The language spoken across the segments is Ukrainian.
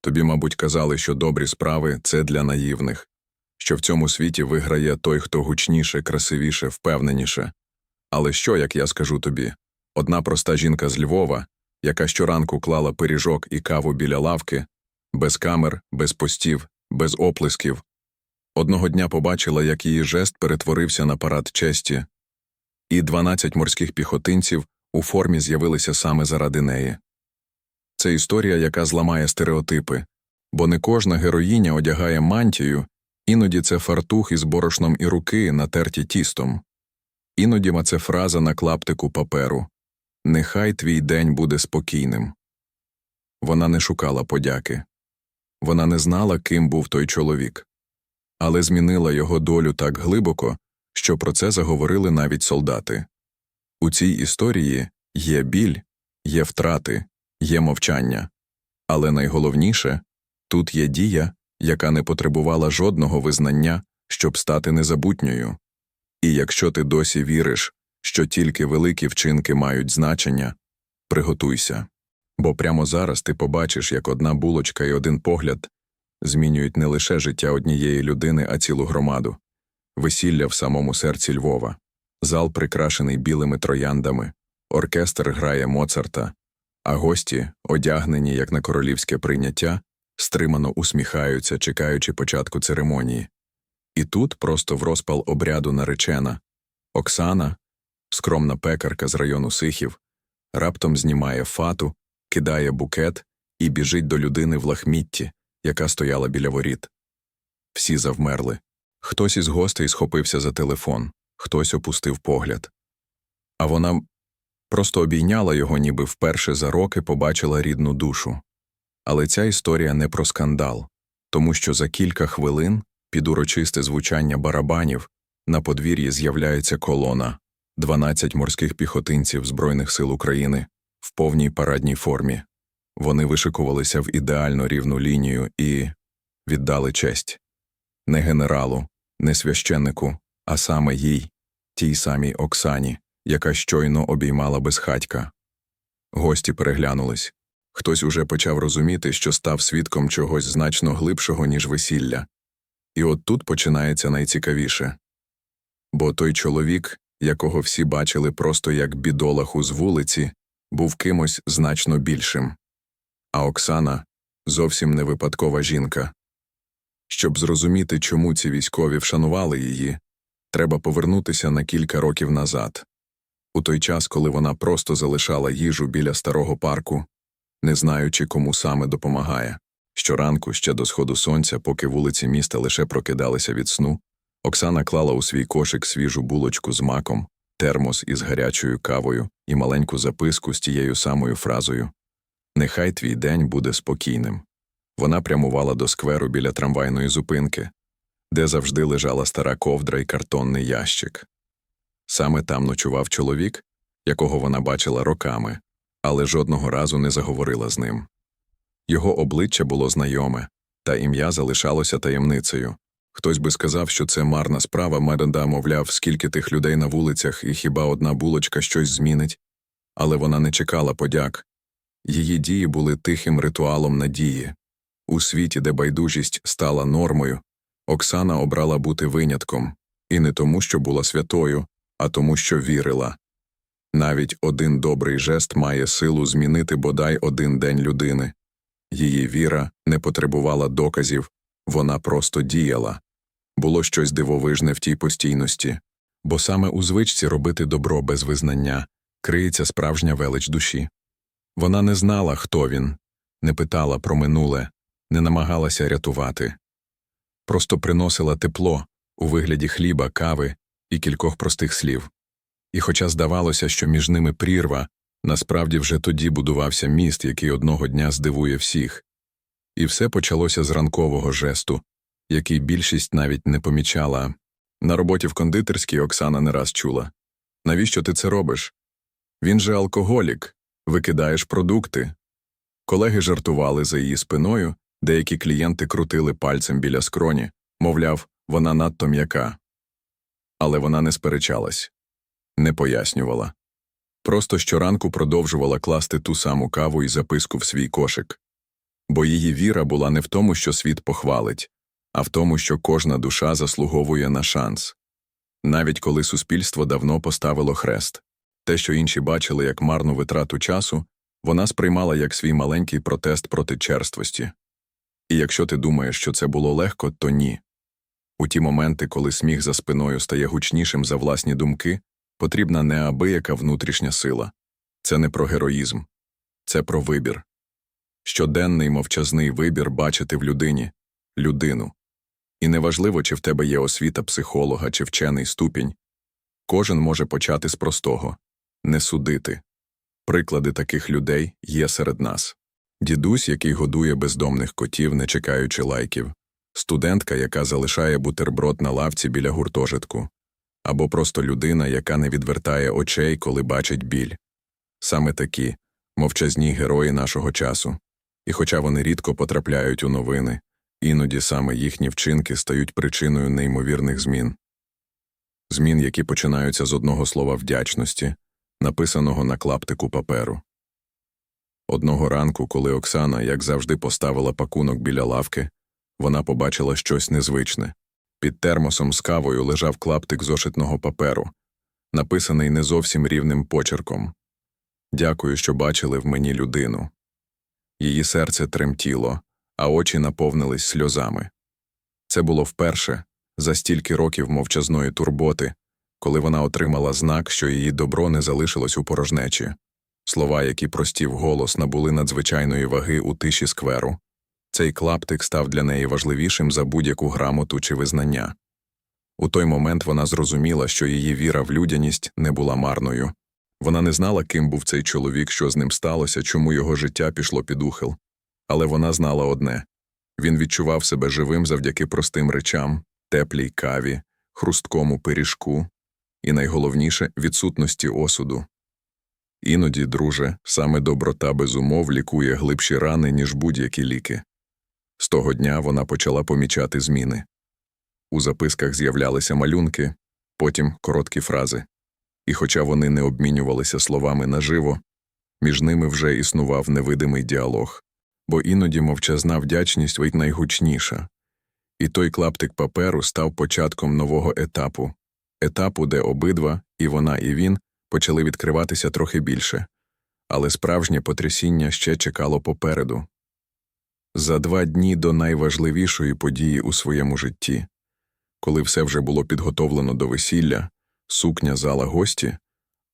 Тобі, мабуть, казали, що добрі справи це для наївних, що в цьому світі виграє той, хто гучніше, красивіше, впевненіше. Але що, як я скажу тобі? Одна проста жінка з Львова, яка щоранку клала пиріжок і каву біля лавки, без камер, без постів, без оплесків, одного дня побачила, як її жест перетворився на парад честі, і 12 морських піхотинців у формі з'явилися саме заради неї. Це історія, яка зламає стереотипи, бо не кожна героїня одягає мантію, іноді це фартух із борошном і руки, натерті тістом. Іноді це фраза на клаптику паперу Нехай твій день буде спокійним. Вона не шукала подяки. Вона не знала, ким був той чоловік, але змінила його долю так глибоко, що про це заговорили навіть солдати. У цій історії є біль, є втрати, є мовчання, але найголовніше тут є дія, яка не потребувала жодного визнання, щоб стати незабутньою. І якщо ти досі віриш, що тільки великі вчинки мають значення, приготуйся. Бо прямо зараз ти побачиш, як одна булочка і один погляд змінюють не лише життя однієї людини, а цілу громаду. Весілля в самому серці Львова, зал прикрашений білими трояндами, оркестр грає Моцарта, а гості, одягнені як на королівське прийняття, стримано усміхаються, чекаючи початку церемонії. І тут, просто в розпал обряду наречена, Оксана, скромна пекарка з району Сихів, раптом знімає фату, кидає букет і біжить до людини в лахмітті, яка стояла біля воріт. Всі завмерли. Хтось із гостей схопився за телефон, хтось опустив погляд. А вона просто обійняла його, ніби вперше за роки побачила рідну душу. Але ця історія не про скандал, тому що за кілька хвилин, під урочисте звучання барабанів, на подвір'ї з'являється колона 12 морських піхотинців Збройних сил України в повній парадній формі. Вони вишикувалися в ідеально рівну лінію і віддали честь не генералу, не священнику, а саме їй, тій самій Оксані, яка щойно обіймала безхатька. Гості переглянулись. Хтось уже почав розуміти, що став свідком чогось значно глибшого, ніж весілля. І от тут починається найцікавіше. Бо той чоловік, якого всі бачили просто як бідолаху з вулиці, був кимось значно більшим. А Оксана зовсім не випадкова жінка. Щоб зрозуміти, чому ці військові вшанували її, треба повернутися на кілька років назад. У той час, коли вона просто залишала їжу біля старого парку, не знаючи, кому саме допомагає. Щоранку, ще до сходу сонця, поки вулиці міста лише прокидалися від сну, Оксана клала у свій кошик свіжу булочку з маком, термос із гарячою кавою і маленьку записку з тією самою фразою Нехай твій день буде спокійним. Вона прямувала до скверу біля трамвайної зупинки, де завжди лежала стара ковдра і картонний ящик. Саме там ночував чоловік, якого вона бачила роками, але жодного разу не заговорила з ним. Його обличчя було знайоме, та ім'я залишалося таємницею. Хтось би сказав, що це марна справа, Меренда, мовляв, скільки тих людей на вулицях, і хіба одна булочка щось змінить. Але вона не чекала подяк. Її дії були тихим ритуалом надії. У світі, де байдужість стала нормою, Оксана обрала бути винятком, і не тому, що була святою, а тому, що вірила. Навіть один добрий жест має силу змінити бодай один день людини. Її віра не потребувала доказів, вона просто діяла. Було щось дивовижне в тій постійності, бо саме у звичці робити добро без визнання криється справжня велич душі. Вона не знала, хто він, не питала про минуле, не намагалася рятувати. Просто приносила тепло у вигляді хліба, кави і кількох простих слів. І хоча здавалося, що між ними прірва, насправді вже тоді будувався міст, який одного дня здивує всіх. І все почалося з ранкового жесту, який більшість навіть не помічала. На роботі в кондитерській Оксана не раз чула Навіщо ти це робиш? Він же алкоголік, викидаєш продукти. Колеги жартували за її спиною, деякі клієнти крутили пальцем біля скроні, мовляв, вона надто м'яка. Але вона не сперечалась, не пояснювала. Просто щоранку продовжувала класти ту саму каву і записку в свій кошик. Бо її віра була не в тому, що світ похвалить, а в тому, що кожна душа заслуговує на шанс. Навіть коли суспільство давно поставило хрест. Те, що інші бачили як марну витрату часу, вона сприймала як свій маленький протест проти черствості. І якщо ти думаєш, що це було легко, то ні. У ті моменти, коли сміх за спиною стає гучнішим за власні думки, потрібна неабияка внутрішня сила. Це не про героїзм, це про вибір. Щоденний мовчазний вибір бачити в людині людину. І неважливо, чи в тебе є освіта психолога чи вчений ступінь, кожен може почати з простого не судити. Приклади таких людей є серед нас. Дідусь, який годує бездомних котів, не чекаючи лайків, студентка, яка залишає бутерброд на лавці біля гуртожитку, або просто людина, яка не відвертає очей, коли бачить біль. Саме такі мовчазні герої нашого часу. І хоча вони рідко потрапляють у новини, іноді саме їхні вчинки стають причиною неймовірних змін. Змін, які починаються з одного слова вдячності, написаного на клаптику паперу. Одного ранку, коли Оксана, як завжди, поставила пакунок біля лавки, вона побачила щось незвичне. Під термосом з кавою лежав клаптик зошитного паперу, написаний не зовсім рівним почерком. Дякую, що бачили в мені людину. Її серце тремтіло, а очі наповнились сльозами. Це було вперше, за стільки років мовчазної турботи, коли вона отримала знак, що її добро не залишилось у порожнечі. Слова, які прості вголос, набули надзвичайної ваги у тиші скверу. Цей клаптик став для неї важливішим за будь-яку грамоту чи визнання. У той момент вона зрозуміла, що її віра в людяність не була марною. Вона не знала, ким був цей чоловік, що з ним сталося, чому його життя пішло під ухил. Але вона знала одне він відчував себе живим завдяки простим речам, теплій каві, хрусткому пиріжку і, найголовніше, відсутності осуду. Іноді, друже, саме доброта без умов лікує глибші рани, ніж будь-які ліки. З того дня вона почала помічати зміни. У записках з'являлися малюнки, потім короткі фрази. І хоча вони не обмінювалися словами наживо, між ними вже існував невидимий діалог, бо іноді мовчазна вдячність вить найгучніша. І той клаптик паперу став початком нового етапу етапу, де обидва, і вона, і він, почали відкриватися трохи більше, але справжнє потрясіння ще чекало попереду. За два дні до найважливішої події у своєму житті, коли все вже було підготовлено до весілля, сукня зала гості,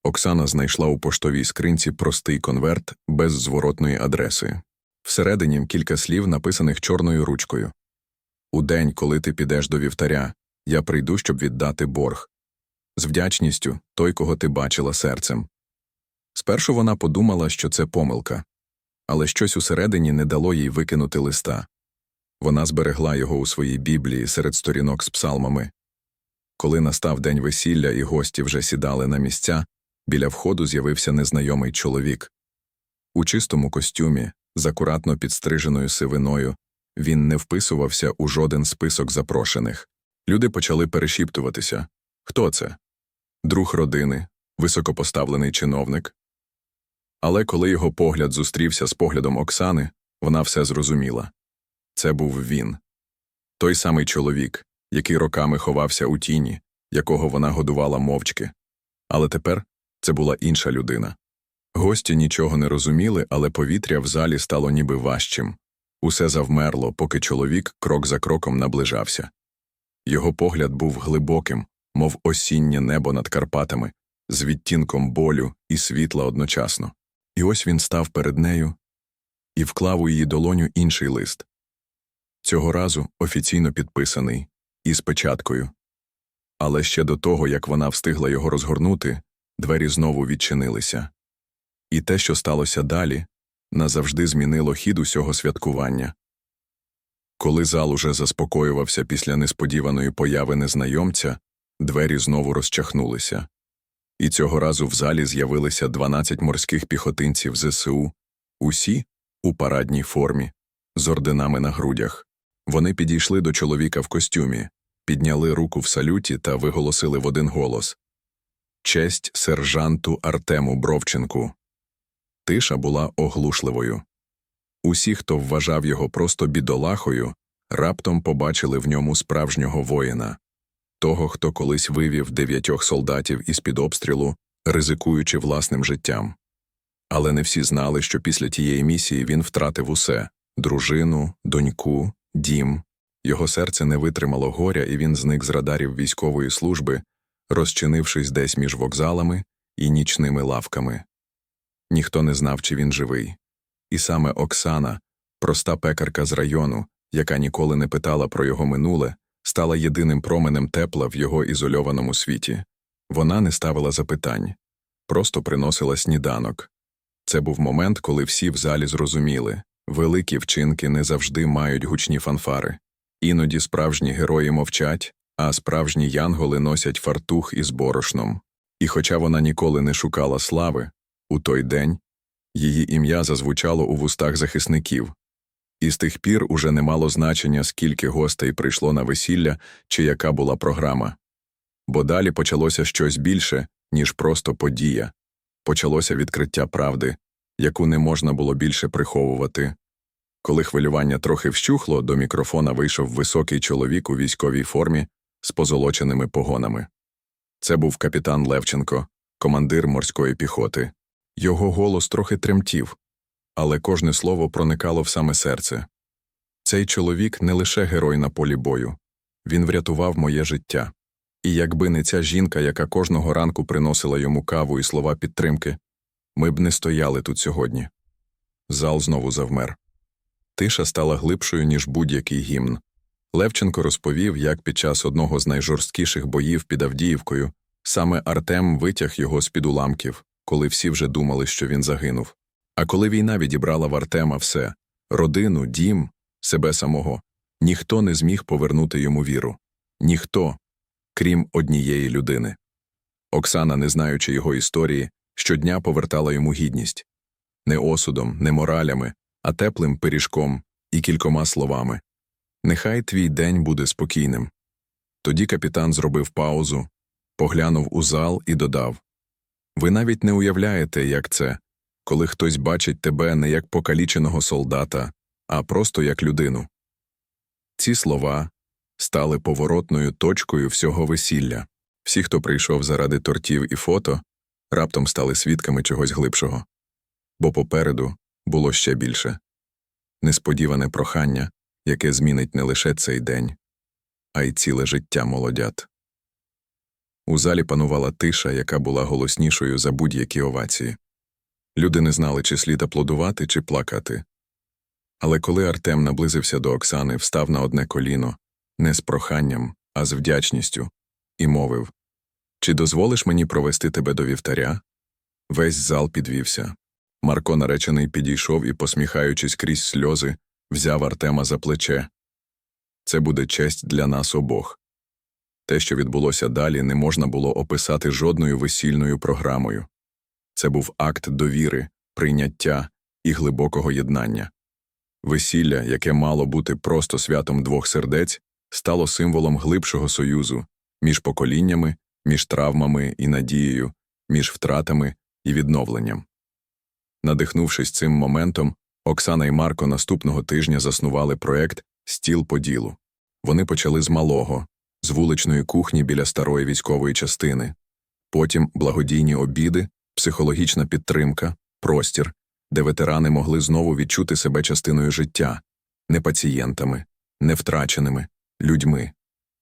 Оксана знайшла у поштовій скринці простий конверт без зворотної адреси. Всередині кілька слів, написаних чорною ручкою. У день, коли ти підеш до вівтаря, я прийду, щоб віддати борг. З вдячністю той, кого ти бачила серцем. Спершу вона подумала, що це помилка, але щось усередині не дало їй викинути листа. Вона зберегла його у своїй біблії серед сторінок з псалмами. Коли настав день весілля і гості вже сідали на місця, біля входу з'явився незнайомий чоловік. У чистому костюмі, з акуратно підстриженою сивиною, він не вписувався у жоден список запрошених. Люди почали перешіптуватися хто це? Друг родини, високопоставлений чиновник. Але коли його погляд зустрівся з поглядом Оксани, вона все зрозуміла це був він той самий чоловік, який роками ховався у тіні, якого вона годувала мовчки. Але тепер це була інша людина. Гості нічого не розуміли, але повітря в залі стало ніби важчим. Усе завмерло, поки чоловік крок за кроком наближався. Його погляд був глибоким, мов осіннє небо над Карпатами, з відтінком болю і світла одночасно. І ось він став перед нею і вклав у її долоню інший лист. Цього разу офіційно підписаний, із печаткою. Але ще до того, як вона встигла його розгорнути, двері знову відчинилися. І те, що сталося далі, назавжди змінило хід усього святкування. Коли зал уже заспокоювався після несподіваної появи незнайомця, двері знову розчахнулися. І цього разу в залі з'явилися 12 морських піхотинців ЗСУ, усі у парадній формі, з орденами на грудях. Вони підійшли до чоловіка в костюмі, підняли руку в салюті та виголосили в один голос Честь сержанту Артему Бровченку. Тиша була оглушливою. Усі, хто вважав його просто бідолахою, раптом побачили в ньому справжнього воїна, того, хто колись вивів дев'ятьох солдатів із-під обстрілу, ризикуючи власним життям. Але не всі знали, що після тієї місії він втратив усе дружину, доньку, дім. Його серце не витримало горя, і він зник з радарів військової служби, розчинившись десь між вокзалами і нічними лавками. Ніхто не знав, чи він живий. І саме Оксана, проста пекарка з району, яка ніколи не питала про його минуле, стала єдиним променем тепла в його ізольованому світі. Вона не ставила запитань, просто приносила сніданок. Це був момент, коли всі в залі зрозуміли великі вчинки не завжди мають гучні фанфари. Іноді справжні герої мовчать, а справжні янголи носять фартух із борошном. І хоча вона ніколи не шукала слави, у той день її ім'я зазвучало у вустах захисників. І з тих пір уже не мало значення, скільки гостей прийшло на весілля чи яка була програма. Бо далі почалося щось більше, ніж просто подія. Почалося відкриття правди, яку не можна було більше приховувати. Коли хвилювання трохи вщухло, до мікрофона вийшов високий чоловік у військовій формі з позолоченими погонами. Це був капітан Левченко, командир морської піхоти. Його голос трохи тремтів, але кожне слово проникало в саме серце. Цей чоловік не лише герой на полі бою, він врятував моє життя. І якби не ця жінка, яка кожного ранку приносила йому каву і слова підтримки, ми б не стояли тут сьогодні. Зал знову завмер. Тиша стала глибшою, ніж будь-який гімн. Левченко розповів, як під час одного з найжорсткіших боїв під Авдіївкою саме Артем витяг його з-під уламків, коли всі вже думали, що він загинув. А коли війна відібрала в Артема все родину, дім, себе самого, ніхто не зміг повернути йому віру. Ніхто, крім однієї людини. Оксана, не знаючи його історії, щодня повертала йому гідність не осудом, не моралями, а теплим пиріжком і кількома словами. Нехай твій день буде спокійним. Тоді капітан зробив паузу, поглянув у зал і додав Ви навіть не уявляєте, як це, коли хтось бачить тебе не як покаліченого солдата, а просто як людину. Ці слова стали поворотною точкою всього весілля. Всі, хто прийшов заради тортів і фото, раптом стали свідками чогось глибшого. Бо попереду було ще більше несподіване прохання, яке змінить не лише цей день, а й ціле життя молодят. У залі панувала тиша, яка була голоснішою за будь-які овації. Люди не знали, чи слід аплодувати, чи плакати. Але коли Артем наблизився до Оксани, встав на одне коліно, не з проханням, а з вдячністю, і мовив Чи дозволиш мені провести тебе до вівтаря? Весь зал підвівся. Марко наречений підійшов і, посміхаючись крізь сльози, взяв Артема за плече. Це буде честь для нас обох. Те, що відбулося далі, не можна було описати жодною весільною програмою. Це був акт довіри, прийняття і глибокого єднання. Весілля, яке мало бути просто святом двох сердець, стало символом глибшого союзу між поколіннями, між травмами і надією, між втратами і відновленням. Надихнувшись цим моментом, Оксана і Марко наступного тижня заснували проект Стіл по ділу. Вони почали з малого, з вуличної кухні біля старої військової частини, потім благодійні обіди, психологічна підтримка, простір, де ветерани могли знову відчути себе частиною життя, не пацієнтами, не втраченими, людьми.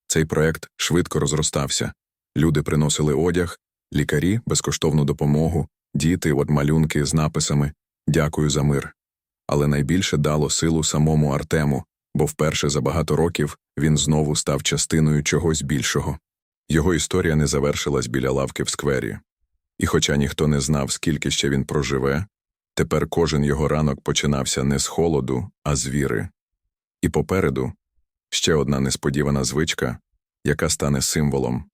Цей проект швидко розростався. Люди приносили одяг, лікарі безкоштовну допомогу, діти от малюнки з написами Дякую за мир. Але найбільше дало силу самому Артему, бо вперше за багато років він знову став частиною чогось більшого. Його історія не завершилась біля лавки в сквері. І хоча ніхто не знав, скільки ще він проживе, тепер кожен його ранок починався не з холоду, а з віри. І попереду ще одна несподівана звичка, яка стане символом.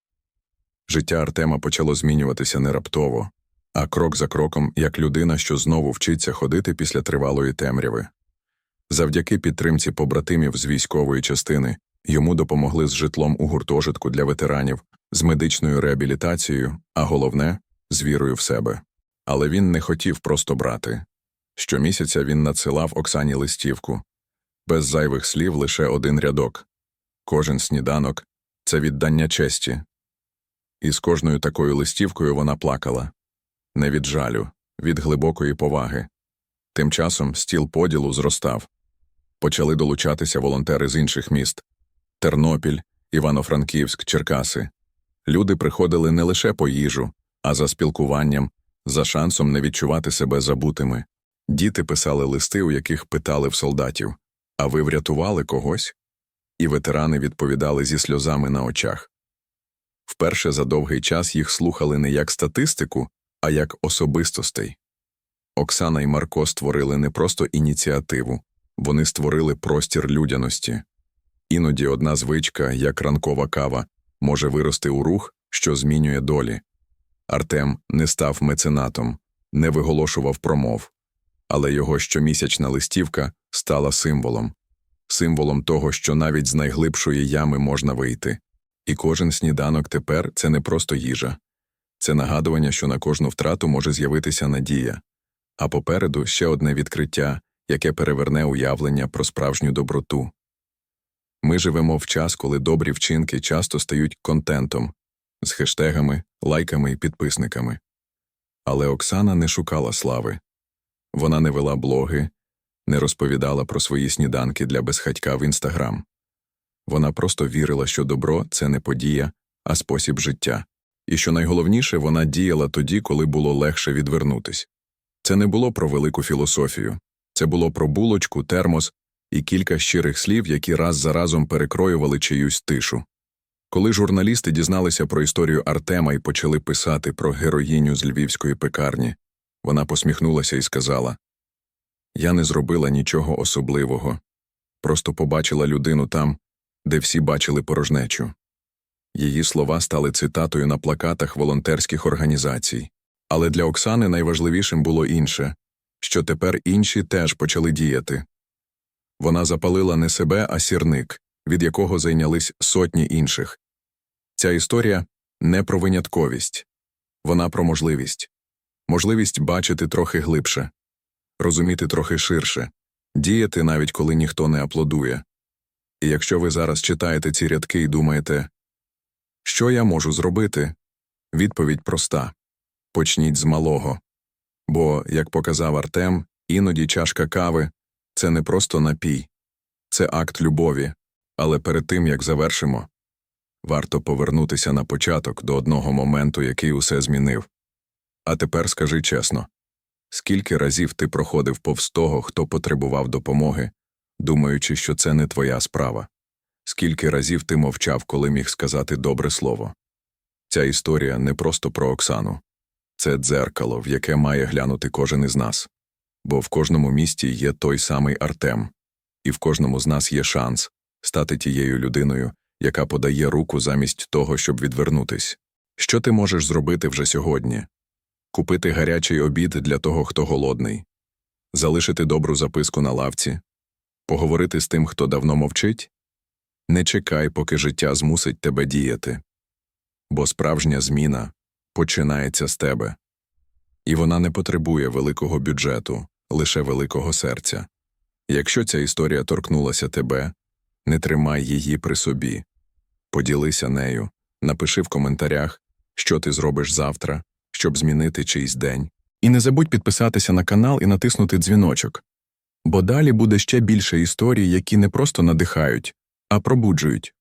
Життя Артема почало змінюватися не раптово, а крок за кроком, як людина, що знову вчиться ходити після тривалої темряви. Завдяки підтримці побратимів з військової частини йому допомогли з житлом у гуртожитку для ветеранів, з медичною реабілітацією, а головне з вірою в себе. Але він не хотів просто брати. Щомісяця він надсилав Оксані листівку. Без зайвих слів лише один рядок. Кожен сніданок це віддання честі. І з кожною такою листівкою вона плакала. Не від жалю, від глибокої поваги. Тим часом стіл поділу зростав. Почали долучатися волонтери з інших міст Тернопіль, Івано-Франківськ, Черкаси. Люди приходили не лише по їжу, а за спілкуванням, за шансом не відчувати себе забутими. Діти писали листи, у яких питали в солдатів А ви врятували когось? І ветерани відповідали зі сльозами на очах. Вперше за довгий час їх слухали не як статистику, а як особистостей. Оксана і Марко створили не просто ініціативу, вони створили простір людяності. Іноді одна звичка, як ранкова кава, може вирости у рух, що змінює долі. Артем не став меценатом, не виголошував промов, але його щомісячна листівка стала символом символом того, що навіть з найглибшої ями можна вийти. І кожен сніданок тепер це не просто їжа, це нагадування, що на кожну втрату може з'явитися надія, а попереду ще одне відкриття, яке переверне уявлення про справжню доброту. Ми живемо в час, коли добрі вчинки часто стають контентом з хештегами, лайками і підписниками. Але Оксана не шукала слави. Вона не вела блоги, не розповідала про свої сніданки для безхатька в інстаграм. Вона просто вірила, що добро це не подія, а спосіб життя. І що найголовніше, вона діяла тоді, коли було легше відвернутись. Це не було про велику філософію, це було про булочку, термос і кілька щирих слів, які раз за разом перекроювали чиюсь тишу. Коли журналісти дізналися про історію Артема і почали писати про героїню з львівської пекарні, вона посміхнулася і сказала Я не зробила нічого особливого, просто побачила людину там, де всі бачили порожнечу. Її слова стали цитатою на плакатах волонтерських організацій. Але для Оксани найважливішим було інше що тепер інші теж почали діяти. Вона запалила не себе, а сірник, від якого зайнялись сотні інших. Ця історія не про винятковість, вона про можливість можливість бачити трохи глибше, розуміти трохи ширше, діяти навіть коли ніхто не аплодує. І якщо ви зараз читаєте ці рядки і думаєте, що я можу зробити? Відповідь проста почніть з малого. Бо, як показав Артем, іноді чашка кави це не просто напій, це акт любові, але перед тим як завершимо, варто повернутися на початок до одного моменту, який усе змінив. А тепер скажи чесно скільки разів ти проходив повз того, хто потребував допомоги, думаючи, що це не твоя справа? Скільки разів ти мовчав, коли міг сказати добре слово? Ця історія не просто про Оксану, це дзеркало, в яке має глянути кожен із нас. Бо в кожному місті є той самий Артем, і в кожному з нас є шанс стати тією людиною, яка подає руку замість того, щоб відвернутись. Що ти можеш зробити вже сьогодні? Купити гарячий обід для того, хто голодний, залишити добру записку на лавці, поговорити з тим, хто давно мовчить? Не чекай, поки життя змусить тебе діяти. Бо справжня зміна починається з тебе. І вона не потребує великого бюджету, лише великого серця. Якщо ця історія торкнулася тебе, не тримай її при собі. Поділися нею, напиши в коментарях, що ти зробиш завтра, щоб змінити чийсь день. І не забудь підписатися на канал і натиснути дзвіночок. Бо далі буде ще більше історій, які не просто надихають, а пробуджують.